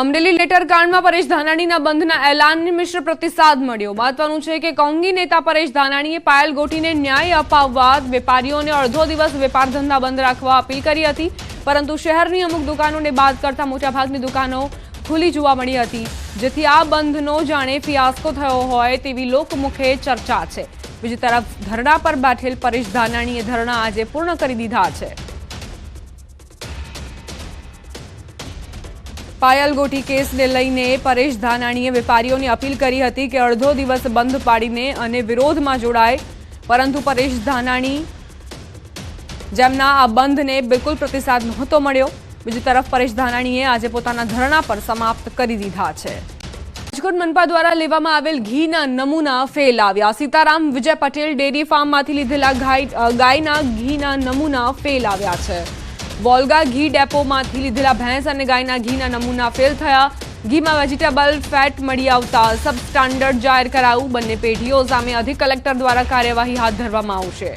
Amreli letter કાંડમાં પરેશ ધાનાણીના બંધના એલાનને મિશ્ર પ્રતિસાદ મળ્યો. મહત્વનું છે કે કોંગી નેતા પરેશ ધાનાણીએ પાયલ ગોટીને ન્યાય અપાવવા, વેપારીઓને અડધો દિવસ વેપાર ધંધા બંધ રાખવા અપીલ કરી હતી. પરંતુ શહેરની અમુક દુકાનોને બાદ કરતા મોટાભાગની દુકાનો ખુલ્લી જોવા મળી હતી, જેથી આ બંધનો જાણે ફિયાસ્કો થયો હોય તેવી લોકમુખે ચર્ચા છે. બીજી તરફ ધરણા પર બેઠેલ પરેશ ધાનાણીએ ધરણા આજે પૂર્ણ કરી દીધા છે. પાયલ ગોઠી કેસને લઈને પરેશ ધાનાણીએ વેપારીઓને અપીલ કરી હતી કે અડધો દિવસ બંધ પાડીને અને વિરોધમાં જોડાય. પરંતુ પરેશ ધાનાણી જેમના આ બંધને બિલકુલ પ્રતિસાદ નહોતો મળ્યો. બીજી તરફ પરેશ ધાનાણીએ આજે પોતાના ધરણા પર સમાપ્ત કરી દીધા છે. રાજકોટ મનપા દ્વારા લેવામાં આવેલ ઘીના નમૂના ફેલ આવ્યા. સીતારામ વિજય પટેલ ડેરી ફાર્મમાંથી લીધેલા ગાય ગાયના ઘીના નમૂના ફેલ આવ્યા છે. વોલ્ગા ઘી ડેપોમાંથી લીધેલા ભેંસ અને ગાયના ઘીના નમૂના ફેલ થયા. ઘીમાં વેજીટેબલ, ફેટ મળી આવતા સબ સ્ટાન્ડર્ડ જાહેર કરાયું. બંને પેઢીઓ સામે અધિક કલેક્ટર દ્વારા કાર્યવાહી હાથ ધરવામાં આવશે.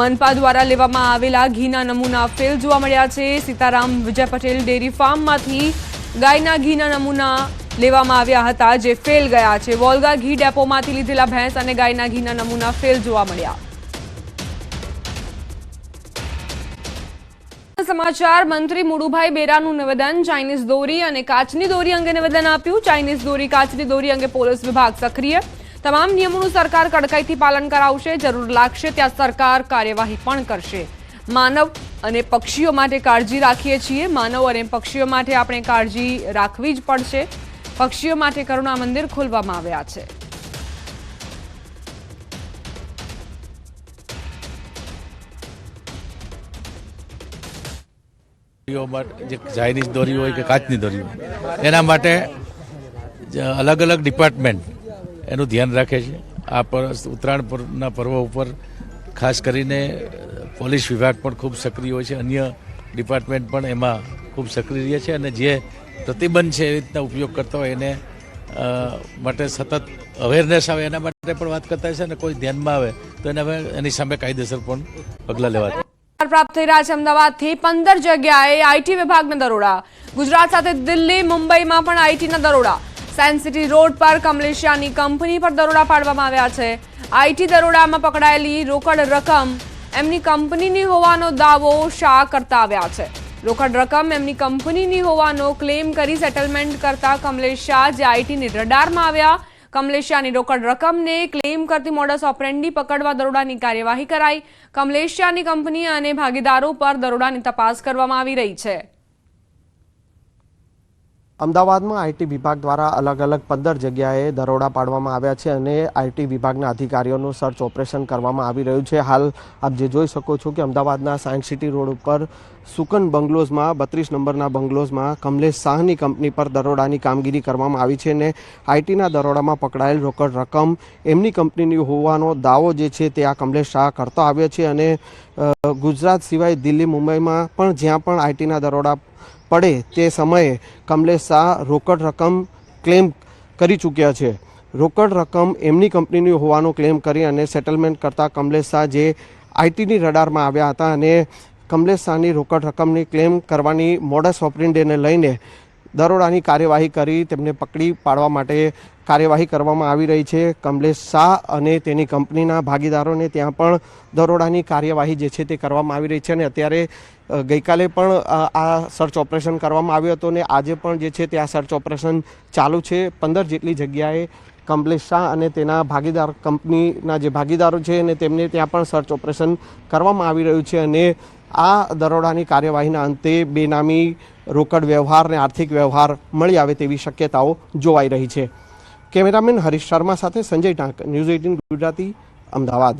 મનપા દ્વારા લેવામાં આવેલા ઘીના નમૂના ફેલ જોવા મળ્યા છે. સીતારામ વિજય પટેલ ડેરી ફાર્મમાંથી ગાયના ઘીના નમૂના લેવામાં આવ્યા હતા, જે ફેલ ગયા છે. વોલ્ગા ઘી ડેપોમાંથી લીધેલા ભેંસ અને ગાયના ઘીના નમૂના ફેલ જોવા મળ્યા. સમાચાર, મંત્રી મુડુભાઈ બેરાનું નિવેદન, ચાઇનીઝ દોરી અને કાચની દોરી અંગે નિવેદન આપ્યું. ચાઇનીઝ દોરી, કાચની દોરી અંગે પોલીસ વિભાગ સક્રિય. તમામ નિયમોનું સરકાર કડકાઈથી પાલન કરાવશે. જરૂર લાગશે ત્યાં સરકાર કાર્યવાહી પણ કરશે. માનવ અને પક્ષીઓ માટે કાળજી રાખીએ છીએ. માનવ અને પક્ષીઓ માટે આપણે કાળજી રાખવી જ પડશે. પક્ષીઓ માટે કરુણા મંદિર ખોલવામાં આવ્યા છે. જે ચાઇનીઝ દોરી હોય કે કાચની દોરી હોય, એના માટે અલગ અલગ ડિપાર્ટમેન્ટ એનું ધ્યાન રાખે છે. આ પર ઉત્તરાયણ પરના પર્વ ઉપર ખાસ કરીને પોલીસ વિભાગ પણ ખૂબ સક્રિય હોય છે. અન્ય ડિપાર્ટમેન્ટ પણ એમાં ખૂબ સક્રિય છે અને જે પ્રતિબંધ છે એવી રીતના ઉપયોગ કરતા હોય એને માટે સતત અવેરનેસ આવે એના માટે પણ વાત કરતા છે અને કોઈ ધ્યાનમાં આવે તો એના એની સામે કાયદેસર પણ પગલાં લેવા પ્રાપ્ત થઈ રહ્યા છે અમદાવાદથી. પંદર જગ્યાએ આઈટી વિભાગના દરોડા. ગુજરાત સાથે દિલ્હી, મુંબઈમાં પણ આઈટીના દરોડા. સાયન્સ સિટી રોડ પર કમલેશિયાની કંપની પર દરોડા પાડવામાં આવ્યા છે. આઈટી દરોડામાં પકડાયેલી રોકડ રકમ એમની કંપનીની હોવાનો દાવો શાહ કરતા આવ્યા છે. રોકડ રકમ એમની કંપનીની હોવાનો ક્લેમ કરી સેટલમેન્ટ કરતા કમલેશ શાહ જે આઈટીની રડારમાં આવ્યા કમલેશિયાની રોકડ રકમને ક્લેમ કરતી મોડસ ઓપરેન્ડી પકડવા દરોડાની કાર્યવાહી કરાઈ. કમલેશિયાની કંપની અને ભાગીદારો પર દરોડાની તપાસ કરવામાં આવી રહી છે. અમદાવાદમાં આઈટી વિભાગ દ્વારા અલગ અલગ પંદર જગ્યાએ દરોડા પાડવામાં આવ્યા છે અને આઈટી વિભાગના અધિકારીઓનું સર્ચ ઓપરેશન કરવામાં આવી રહ્યું છે. હાલ આપ જે જોઈ શકો છો કે અમદાવાદના સાયન્સ સિટી રોડ ઉપર સુકન બંગલોઝમાં, બત્રીસ નંબરના બંગલોઝમાં કમલેશ શાહની કંપની પર દરોડાની કામગીરી કરવામાં આવી છે અને આઈટીના દરોડામાં પકડાયેલ રોકડ રકમ એમની કંપનીની હોવાનો દાવો જે છે તે આ કમલેશ શાહ કરતો આવ્યો છે અને ગુજરાત સિવાય દિલ્હી મુંબઈમાં પણ જ્યાં પણ આઈટીના દરોડા પડે તે સમયે કમલેશ શાહ રોકડ રકમ ક્લેમ કરી ચૂક્યા છે. રોકડ રકમ એમની કંપનીની હોવાનો ક્લેમ કરી અને સેટલમેન્ટ કરતાં કમલેશ શાહ જે આઈટીની રડારમાં આવ્યા હતા અને કમલેશ શાહની રોકડ રકમની ક્લેમ કરવાની મોડસ ઓપરેન્ડીને લઈને દરોડાની કાર્યવાહી કરી, તેમને પકડી પાડવા માટે કાર્યવાહી કરવામાં આવી રહી છે. કમલેશ શાહ અને તેની કંપનીના ભાગીદારોને ત્યાં પણ દરોડાની કાર્યવાહી જે છે તે કરવામાં આવી રહી છે અને અત્યારે ગઈકાલે પણ આ સર્ચ ઓપરેશન કરવામાં આવ્યું હતું અને આજે પણ જે છે તે આ સર્ચ ઓપરેશન ચાલુ છે. પંદર જેટલી જગ્યાએ કમલેશ શાહ અને તેના ભાગીદાર કંપનીના જે ભાગીદારો છે અને તેમને ત્યાં પણ સર્ચ ઓપરેશન કરવામાં આવી રહ્યું છે અને આ દરોડાની કાર્યવાહીના અંતે બેનામી રોકડ વ્યવહાર અને આર્થિક વ્યવહાર મળી આવે તેવી શક્યતાઓ જોવાઈ રહી છે. કેમેરામેન હરીશ શર્મા સાથે સંજય ટાંક, ન્યૂઝ એઇટીન ગુજરાતી, અમદાવાદ.